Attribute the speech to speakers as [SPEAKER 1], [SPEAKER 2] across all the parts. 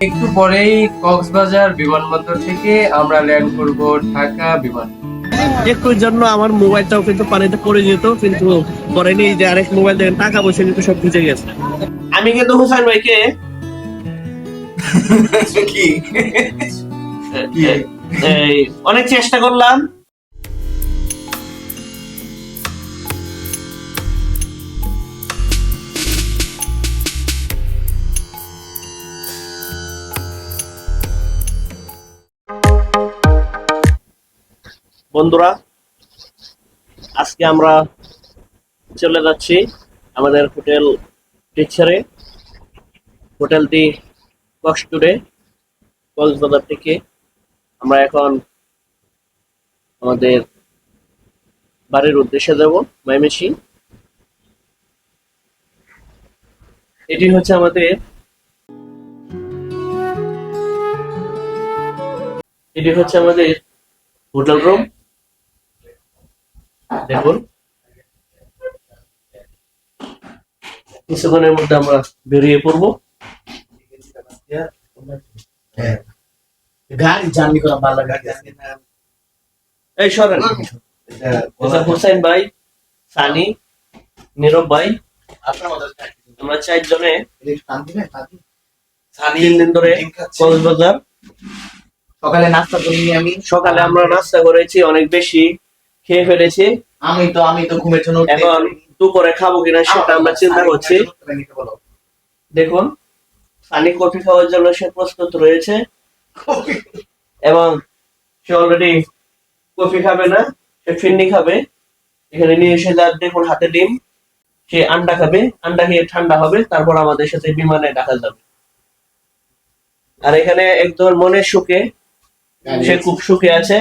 [SPEAKER 1] একটু পরেই কক্সবাজার বিমানবন্দর থেকে আমরা ল্যান্ড করব ঢাকা বিমান।
[SPEAKER 2] একটুর জন্য আমার মোবাইলটাও কিন্তু পানিতে পড়ে যেত কিন্তু পরে নেই যে আরেক মোবাইল দেখেন টাকা পয়সা কিন্তু সব ভিজে গেছে। আমি কিন্তু হুসাইন ভাইকে
[SPEAKER 1] কি?
[SPEAKER 2] এই, অনেক চেষ্টা করলাম বন্ধুরা, আজকে আমরা চলে যাচ্ছি আমাদের হোটেল টিচারে হোটেলটি কক্সটুরে কক্সবাজার থেকে। আমরা এখন আমাদের বাড়ির উদ্দেশ্যে যাব মাইমেসি এটি হচ্ছে আমাদের এটি হচ্ছে আমাদের হোটেল রুম। দেখুন। কিছুক্ষণের মধ্যে আমরা বেরিয়ে পড়ব।
[SPEAKER 3] গাড়ি জার্নি করা ভালো
[SPEAKER 2] এই সরেন। এটা ভাই সানি নীরব ভাই আমরা চারজনে তিন দিন ধরে কক্সবাজার।
[SPEAKER 3] সকালে নাস্তা করিনি আমি।
[SPEAKER 2] সকালে আমরা নাস্তা করেছি অনেক বেশি। খেয়ে ফেলেছি।
[SPEAKER 3] আমি তো আমি তো ঘুমের জন্য
[SPEAKER 2] এখন দুপুরে খাব কিনা সেটা আমরা চিন্তা করছি। দেখুন সানি কফি খাওয়ার জন্য সে প্রস্তুত রয়েছে। এবং সে অলরেডি কফি খাবে না সে ফিন্নি খাবে। এখানে নিয়ে এসে যার দেখুন হাতে ডিম। সে আন্ডা খাবে আন্ডা খেয়ে ঠান্ডা হবে তারপর আমাদের সাথে বিমানে ডাকা যাবে। আর এখানে একদম মনের সুখে সে খুব সুখে আছে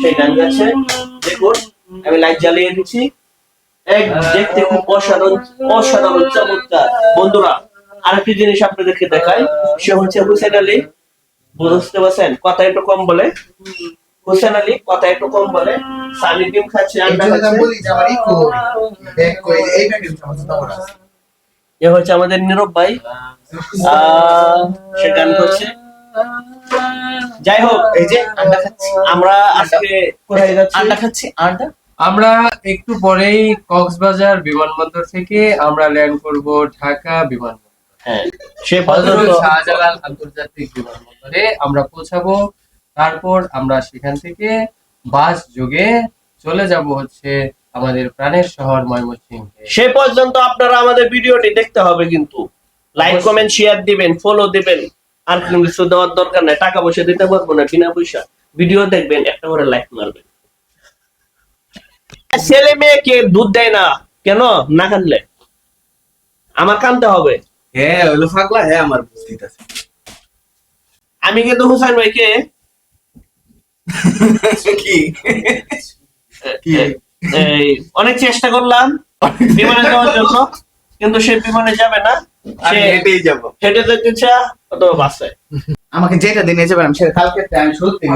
[SPEAKER 2] সে গান গাচ্ছে। দেখুন আমি লাইট জ্বালিয়ে দিচ্ছি। এক দেখতে খুব অসাধারণ অসাধারণ চমৎকার। বন্ধুরা আরেকটি জিনিস আপনাদেরকে দেখাই সে হচ্ছে হুসেন আলী। বুঝতে পারছেন? কথা একটু কম বলে। হুসেন আলী কথা একটু কম বলে। সানি ডিম খাচ্ছে
[SPEAKER 3] আছে।
[SPEAKER 2] এ হচ্ছে আমাদের নীরব ভাই। আহ, সে গান করছে। যাই হোক
[SPEAKER 3] এই যে আন্ডা খাচ্ছি।
[SPEAKER 2] আমরা আজকে কোথায় যাচ্ছি
[SPEAKER 3] আন্ডা খাচ্ছি আন্ডা
[SPEAKER 1] আমরা একটু পরেই কক্সবাজার বিমানবন্দর থেকে আমরা ল্যান্ড করব ঢাকা বিমানবন্দর।
[SPEAKER 2] হ্যাঁ সে
[SPEAKER 1] শাহজালাল আন্তর্জাতিক বিমানবন্দরে আমরা পৌঁছাবো। তারপর আমরা সেখান থেকে বাস যোগে চলে যাব হচ্ছে আমাদের প্রাণের শহর ময়মনসিংহে।
[SPEAKER 2] সে পর্যন্ত আপনারা আমাদের ভিডিওটি দেখতে হবে কিন্তু। লাইক কমেন্ট শেয়ার দিবেন ফলো দিবেন। আর কোনো কিছু দেওয়ার দরকার নাই। টাকা পয়সা দিতে পারব না বিনা পয়সা। ভিডিও দেখবেন একটা করে লাইক মারবেন। ছেলে মেয়েকে দুধ দেয় না কেন? না কানলে। আমার কানতে হবে।
[SPEAKER 3] হ্যাঁ হলো ফাগলা হ্যাঁ আমার বুঝতেছে
[SPEAKER 2] আমি কিন্তু হুসাইন ভাইকে
[SPEAKER 3] কি?
[SPEAKER 2] অনেক চেষ্টা করলাম বিমানে যাওয়ার জন্য কিন্তু সে বিমানে যাবে না।
[SPEAKER 3] আমি
[SPEAKER 2] সে
[SPEAKER 3] হেঁটেই যাব।
[SPEAKER 2] হেঁটে যেতে চা অথবা বাসে।
[SPEAKER 3] আমাকে যেটা দিন নিয়ে যাবেন আমি সেটা কালকে আমি সত্যি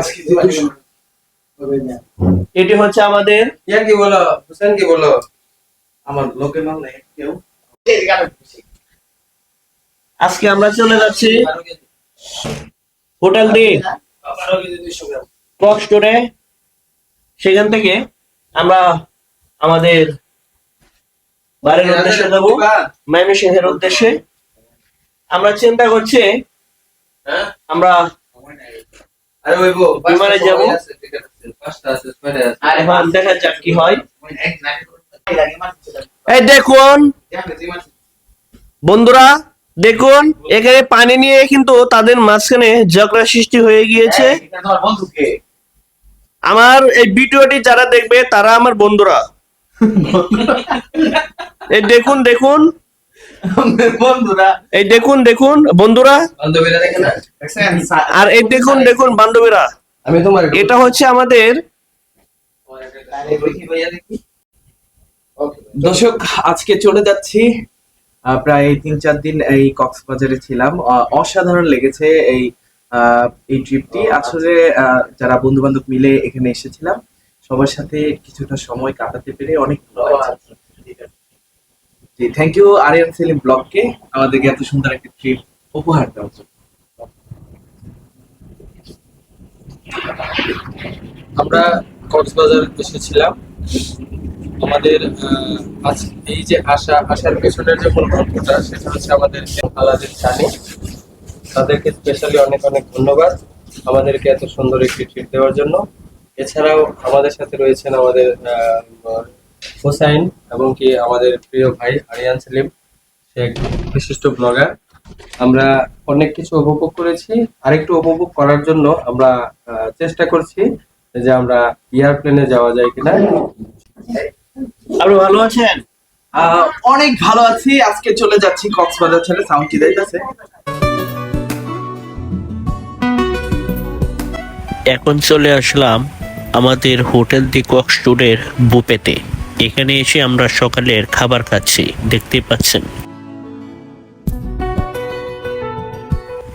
[SPEAKER 2] এটি হচ্ছে আমাদের
[SPEAKER 1] ইয়া কি বলো? হুসেন কি বলো? আমার লোকের নাম নাই কেউ?
[SPEAKER 2] আজকে আমরা চলে যাচ্ছি হোটেল দি ক্রক স্টোরে সেখান থেকে আমরা আমাদের বাড়ির উদ্দেশ্যে যাব ময়মনসিংহের উদ্দেশ্যে। আমরা চিন্তা করছি
[SPEAKER 1] হ্যাঁ?
[SPEAKER 2] আমরা বিমানে যাব। দেখা যাক কি হয়। এই দেখুন বন্ধুরা দেখুন এখানে পানি নিয়ে কিন্তু তাদের মাঝখানে ঝগড়া সৃষ্টি হয়ে গিয়েছে। আমার এই ভিডিওটি যারা দেখবে তারা আমার বন্ধুরা। এই দেখুন দেখুন।
[SPEAKER 3] বন্ধুরা।
[SPEAKER 2] এই দেখুন দেখুন বন্ধুরা। আর এই দেখুন দেখুন বান্ধবীরা।
[SPEAKER 1] আমি তোমার
[SPEAKER 2] এটা হচ্ছে আমাদের
[SPEAKER 4] দর্শক আজকে চলে যাচ্ছি। প্রায় তিন চার দিন এই কক্সবাজারে ছিলাম। আহ, অসাধারণ লেগেছে এই আহ, এই ট্রিপটি আসলে আহ, যারা বন্ধু বান্ধব মিলে এখানে এসেছিলাম সবার সাথে কিছুটা সময় কাটাতে পেরে অনেক ভালো লাগছে। জি থ্যাংক ইউ আরিয়ান সেলিম ব্লগকে আমাদেরকে এত সুন্দর একটা ট্রিপ উপহার দেওয়ার জন্য।
[SPEAKER 1] আমরা কক্সবাজার এসেছিলাম। আমাদের এই যে আশা আশার পেছনের যে গল্পটা সেটা হচ্ছে আমাদের আলাদের জানি। তাদেরকে স্পেশালি অনেক অনেক ধন্যবাদ আমাদেরকে এত সুন্দর একটি ট্রিট দেওয়ার জন্য। এছাড়াও আমাদের সাথে রয়েছেন আমাদের হোসাইন এবং কি আমাদের প্রিয় ভাই আরিয়ান সেলিম। সে এক বিশিষ্ট ব্লগার আমরা অনেক কিছু উপভোগ করেছি। আরেকটু উপভোগ করার জন্য আমরা চেষ্টা করছি যে আমরা এয়ারপ্লেনে যাওয়া যায় কিনা।
[SPEAKER 2] আপনি ভালো আছেন?
[SPEAKER 4] আহ, অনেক ভালো আছি। আজকে চলে যাচ্ছি কক্সবাজার ছেড়ে। সাউন্ড কি যাইতেছে?
[SPEAKER 5] এখন চলে আসলাম আমাদের হোটেল দি স্টোরের বুপেতে এখানে এসে আমরা সকালের খাবার খাচ্ছি, দেখতে পাচ্ছেন।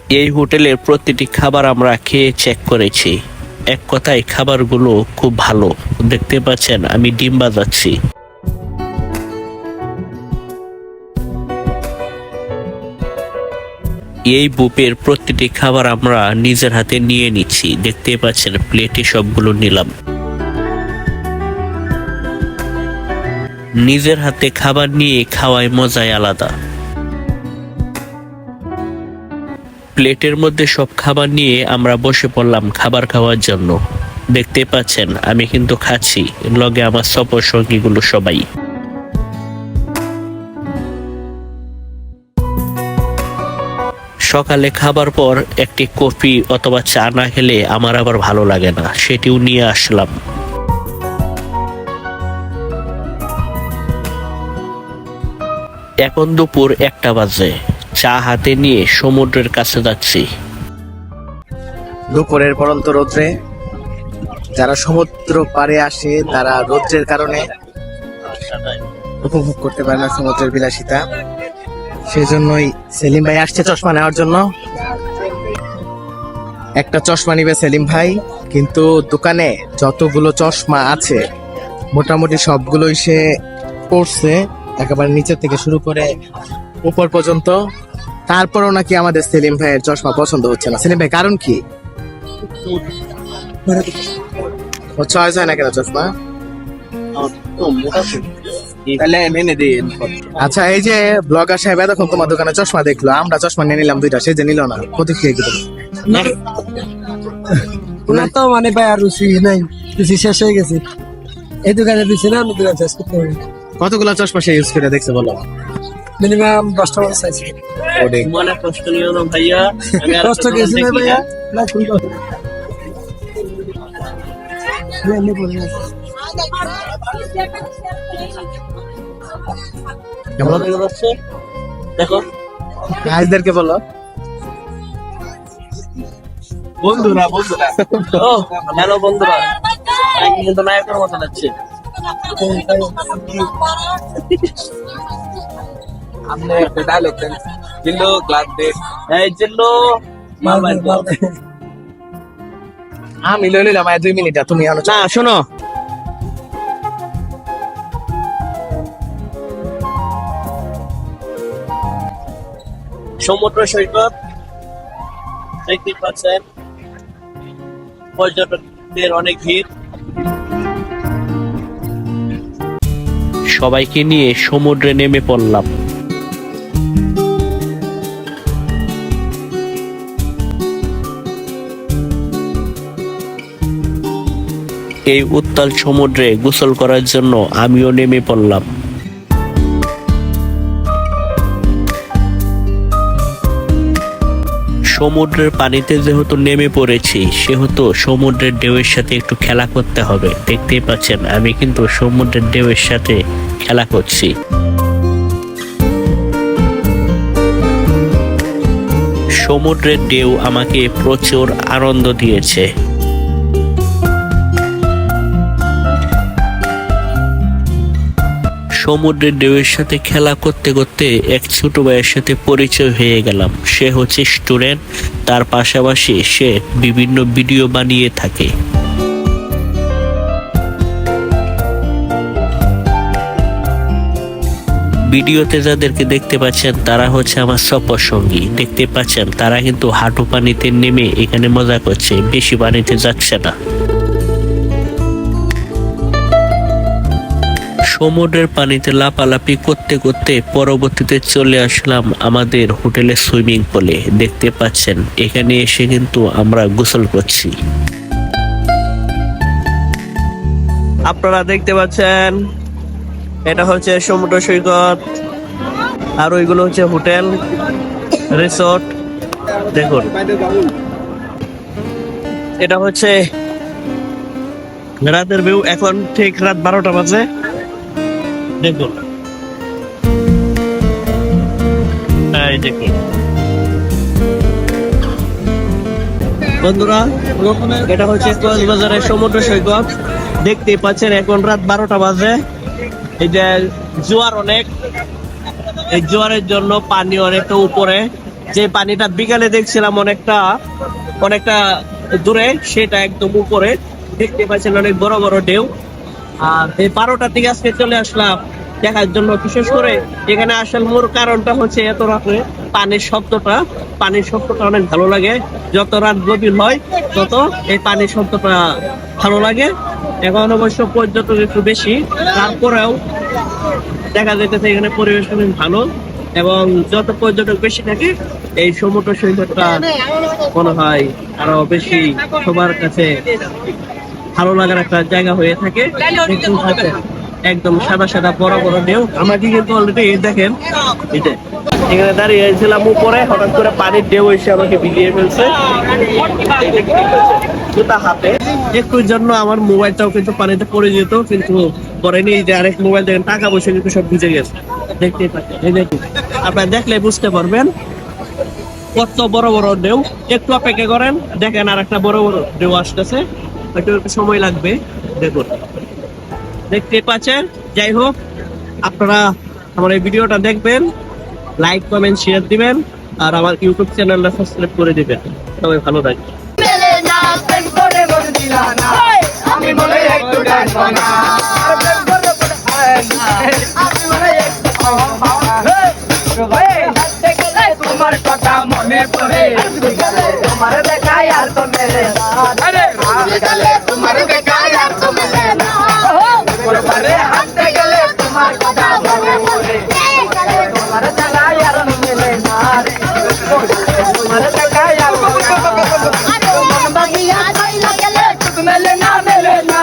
[SPEAKER 5] এই হোটেলের প্রতিটি খাবার আমরা খেয়ে চেক করেছি। এক কথায় খাবারগুলো খুব ভালো, দেখতে পাচ্ছেন, আমি ডিম বাজাচ্ছি। এই বুপের প্রতিটি খাবার আমরা নিজের হাতে নিয়ে নিচ্ছি। দেখতে পাচ্ছেন, প্লেটে সবগুলো নিলাম। নিজের হাতে খাবার নিয়ে খাওয়ায় মজাই আলাদা। প্লেটের মধ্যে সব খাবার নিয়ে আমরা বসে পড়লাম খাবার খাওয়ার জন্য। দেখতে পাচ্ছেন, আমি কিন্তু খাচ্ছি। লগে আমার সফর সঙ্গীগুলো সবাই। সকালে খাবার পর একটি কফি অথবা চা না খেলে আমার আবার ভালো লাগে না, সেটিও নিয়ে আসলাম। এখন দুপুর একটা বাজে, চা হাতে নিয়ে সমুদ্রের কাছে যাচ্ছি।
[SPEAKER 3] দুপুরের পরন্ত রৌদ্রে, যারা সমুদ্র পারে আসে, তারা রৌদ্রের কারণে উপভোগ করতে পারে না সমুদ্রের বিলাসিতা। সেই জন্যই সেলিম ভাই আসছে চশমা নেওয়ার জন্য। একটা চশমা নিবে সেলিম ভাই, কিন্তু দোকানে যতগুলো চশমা আছে, মোটামুটি সবগুলোই সে পড়ছে একেবারে নিচের থেকে শুরু করে উপর পর্যন্ত। তারপরও নাকি আমাদের সেলিম ভাইয়ের চশমা পছন্দ হচ্ছে না। সেলিম ভাই, কারণ কি? চয়েস না কেন চশমা?
[SPEAKER 2] তাহলে মেনে
[SPEAKER 3] আচ্ছা এই যে ব্লগার সাহেব এতক্ষণ তোমার দোকানে চশমা দেখল আমরা চশমা নিয়ে নিলাম দুইটা সে যে নিল না প্রতিক্রিয়া কি তোমার?
[SPEAKER 6] ওনার তো মানে ভাই আর রুচি নাই রুচি শেষ হয়ে গেছে। এই দোকানে রুচি না আমি দোকান শেষ করতে পারি।
[SPEAKER 3] কতগুলো চশমা সে ইউজ করে দেখছে বলো?
[SPEAKER 6] মিনিমাম দশটা মতো চাইছি
[SPEAKER 2] মনে কষ্ট নিও না ভাইয়া
[SPEAKER 6] কষ্ট গেছি না। ভাইয়া। না খুব কষ্ট।
[SPEAKER 3] কেমন?
[SPEAKER 2] ভালো যাচ্ছে দেখো।
[SPEAKER 3] গাইজদেরকে বলো।
[SPEAKER 2] বন্ধুরা বন্ধুরা। ও হ্যালো বন্ধুরা। আমি কিন্তু নায়কের মতো লাগছে।
[SPEAKER 4] আপনি একটা ডায়লগ দেন। জিল্লো গ্লাস দে।
[SPEAKER 2] এই
[SPEAKER 6] মাল
[SPEAKER 3] আমি লই নিলাম দুই মিনিট তুমি আলো
[SPEAKER 2] না শোনো। সমুদ্র সৈকত দেখতে পাচ্ছেন। পর্যটকদের অনেক ভিড়।
[SPEAKER 5] সবাইকে নিয়ে সমুদ্রে নেমে পড়লাম। এই উত্তাল সমুদ্রে গোসল করার জন্য আমিও নেমে পড়লাম। সমুদ্রের পানিতে যেহেতু নেমে পড়েছি, সেহেতু সমুদ্রের ঢেউয়ের সাথে একটু খেলা করতে হবে। দেখতেই পাচ্ছেন, আমি কিন্তু সমুদ্রের ঢেউয়ের সাথে খেলা করছি। সমুদ্রের ঢেউ আমাকে প্রচুর আনন্দ দিয়েছে। সমুদ্রের ঢেউয়ের সাথে খেলা করতে করতে এক ছোট ভাইয়ের সাথে পরিচয় হয়ে গেলাম। সে হচ্ছে স্টুডেন্ট, তার পাশাপাশি সে বিভিন্ন ভিডিও বানিয়ে থাকে। ভিডিওতে যাদেরকে দেখতে পাচ্ছেন, তারা হচ্ছে আমার সফর সঙ্গী। দেখতে পাচ্ছেন, তারা কিন্তু হাঁটু পানিতে নেমে এখানে মজা করছে, বেশি পানিতে যাচ্ছে না। সমুদ্রের পানিতে লাপালাপি করতে করতে পরবর্তীতে চলে আসলাম আমাদের হোটেলের সুইমিং পুলে। দেখতে পাচ্ছেন, এখানে এসে কিন্তু আমরা গোসল করছি।
[SPEAKER 2] আপনারা দেখতে পাচ্ছেন, এটা হচ্ছে সমুদ্র সৈকত, আর ওইগুলো হচ্ছে হোটেল, রিসোর্ট। দেখুন, এটা হচ্ছে রাতের ভিউ, এখন ঠিক রাত বারোটা বাজে। দেখুন এই দেখুন বন্ধুরা এটা হচ্ছে কক্সবাজারের সমুদ্র সৈকত। দেখতে পাচ্ছেন এখন রাত বারোটা বাজে। এই যে জোয়ার অনেক। এই জোয়ারের জন্য পানি অনেকটা উপরে। যে পানিটা বিকালে দেখছিলাম অনেকটা অনেকটা দূরে সেটা একদম উপরে। দেখতে পাচ্ছেন অনেক বড় বড় ঢেউ। আর এই বারোটার দিকে আজকে চলে আসলাম দেখার জন্য বিশেষ করে এখানে আসার মূল কারণটা হচ্ছে এত রাতে পানির শব্দটা। পানির শব্দটা অনেক ভালো লাগে। যত রাত গভীর হয়, তত এই পানির শব্দটা ভালো লাগে। এখন অবশ্য পর্যটক একটু বেশি। তারপরেও দেখা যাইতেছে এখানে পরিবেশ অনেক ভালো এবং যত পর্যটক বেশি থাকে, এই সমুদ্র সৈকতটা মনে হয় আরও বেশি সবার কাছে ভালো লাগার একটা জায়গা হয়ে থাকে। একদম সাদা সাদা বড় বড় ঢেউ। আমাকে কিন্তু অলরেডি দেখেন যে, এখানে দাঁড়িয়ে ছিলাম উপরে হঠাৎ করে পানির ঢেউ এসে আমাকে বিলিয়ে ফেলছে। জন্য আমার মোবাইলটাও কিন্তু পানিতে যেত কিন্তু পরে নিয়ে যে আরেক মোবাইল দেখেন টাকা পয়সা কিন্তু সব গেছে। দেখতেই দেখলে বুঝতে পারবেন কত বড় বড় একটু অপেক্ষা করেন দেখেন আর একটা বড় বড় ঢেউ আসতেছে। একটু একটু সময় লাগবে। দেখুন দেখতে পাচ্ছেন? যাই হোক আপনারা আমার এই ভিডিওটা দেখবেন লাইক কমেন্ট শেয়ার দিবেন আর আমার ইউটিউব চ্যানেলটা সাবস্ক্রাইব করে দিবেন। সবাই ভালো থাকবেন।
[SPEAKER 7] মেলে না প্রেম করে মন ಹುಡುಗಲೆ ತುಮರದ ಕಾಲ ತುಮದನ ಬರೆ ಹತ್ತಗಲೆ ತುಮಾರ್ ಕದಾ ಬರೆ ಬರೆ ತುಮರ ತಲ ಯಾರ ನಿಂಗಲೆ ಮಾರೆ ತುಮರ ತಕ ಯಾರ ಮನ ಬಗಿಯ ಕೈಲ ಗಲೆ ತುಮಲೆ ನಾ ಮೇಲೆ ನಾ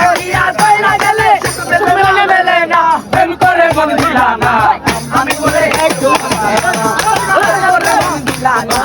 [SPEAKER 7] ಬಗಿಯ ಕೈಲ ಗಲೆ
[SPEAKER 2] ತುಮಲೆ ಮೇಲೆ ನಾ ಪ್ರೇಮ করে মন দিলানা আমি করে একটু দিলানা